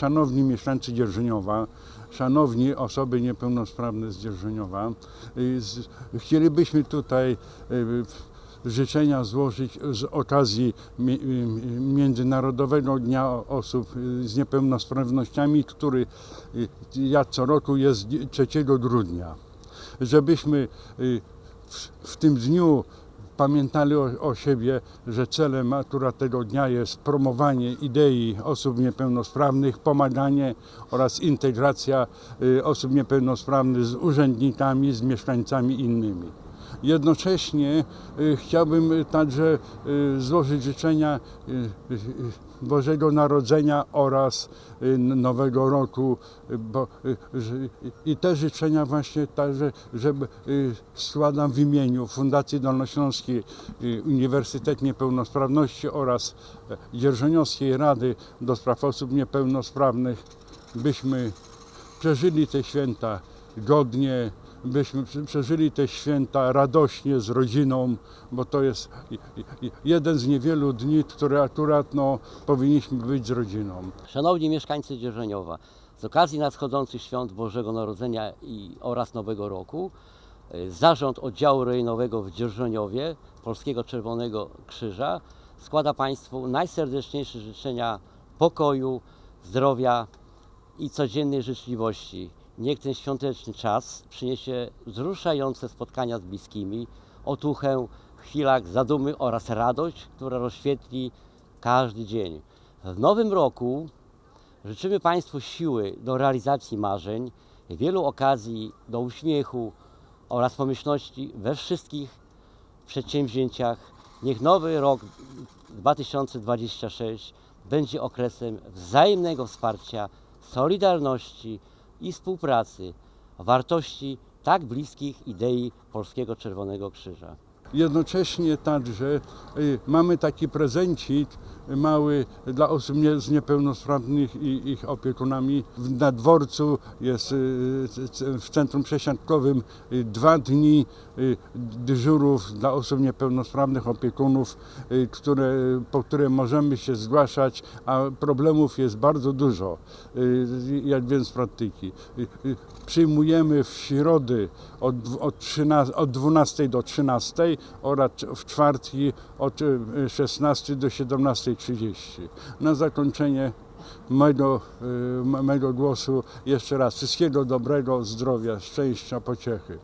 Szanowni mieszkańcy Dzierżyniowa, szanowni osoby niepełnosprawne z Dzierżyniowa, y, chcielibyśmy tutaj y, życzenia złożyć z okazji y, Międzynarodowego Dnia Osób z Niepełnosprawnościami, który jak co roku jest 3 grudnia. Żebyśmy w tym dniu pamiętali o, o siebie, że celem akurat tego dnia jest promowanie idei osób niepełnosprawnych, pomaganie oraz integracja y, osób niepełnosprawnych z urzędnikami, z mieszkańcami innymi. Jednocześnie y, chciałbym także y, złożyć życzenia y, Bożego Narodzenia oraz Nowego Roku, bo, i te życzenia właśnie także, żeby składam w imieniu Fundacji Dolnośląskiej Uniwersytet Niepełnosprawności oraz Dzierżoniowskiej Rady do Spraw Osób Niepełnosprawnych, byśmy przeżyli te święta godnie, byśmy prze- przeżyli te święta radośnie z rodziną, bo to jest jeden z niewielu dni, które akurat no, powinniśmy być z rodziną. Szanowni mieszkańcy Dzierżoniowa, z okazji nadchodzących świąt Bożego Narodzenia i, oraz Nowego Roku, y, Zarząd Oddziału Rejonowego w Dzierżoniowie Polskiego Czerwonego Krzyża składa Państwu najserdeczniejsze życzenia pokoju, zdrowia i codziennej życzliwości. Niech ten świąteczny czas przyniesie wzruszające spotkania z bliskimi, otuchę w chwilach zadumy oraz radość, która rozświetli każdy dzień. W nowym roku życzymy Państwu siły do realizacji marzeń, wielu okazji do uśmiechu oraz pomyślności we wszystkich przedsięwzięciach. Niech nowy rok 2026 będzie okresem wzajemnego wsparcia, solidarności i współpracy, wartości tak bliskich idei Polskiego Czerwonego Krzyża. Jednocześnie także y, mamy taki prezencik mały dla osób z niepełnosprawnych i ich opiekunami. Na dworcu jest y, c- w centrum przesiadkowym y, dwa dni y, dyżurów dla osób niepełnosprawnych, opiekunów, y, które, po które możemy się zgłaszać, a problemów jest bardzo dużo, y, jak wiem z praktyki. Y, y, Przyjmujemy w środy od, od, 13, od 12 do 13 oraz w czwartki od y, 16 do 17.30. Na zakończenie mojego, y, mojego głosu jeszcze raz wszystkiego dobrego, zdrowia, szczęścia, pociechy.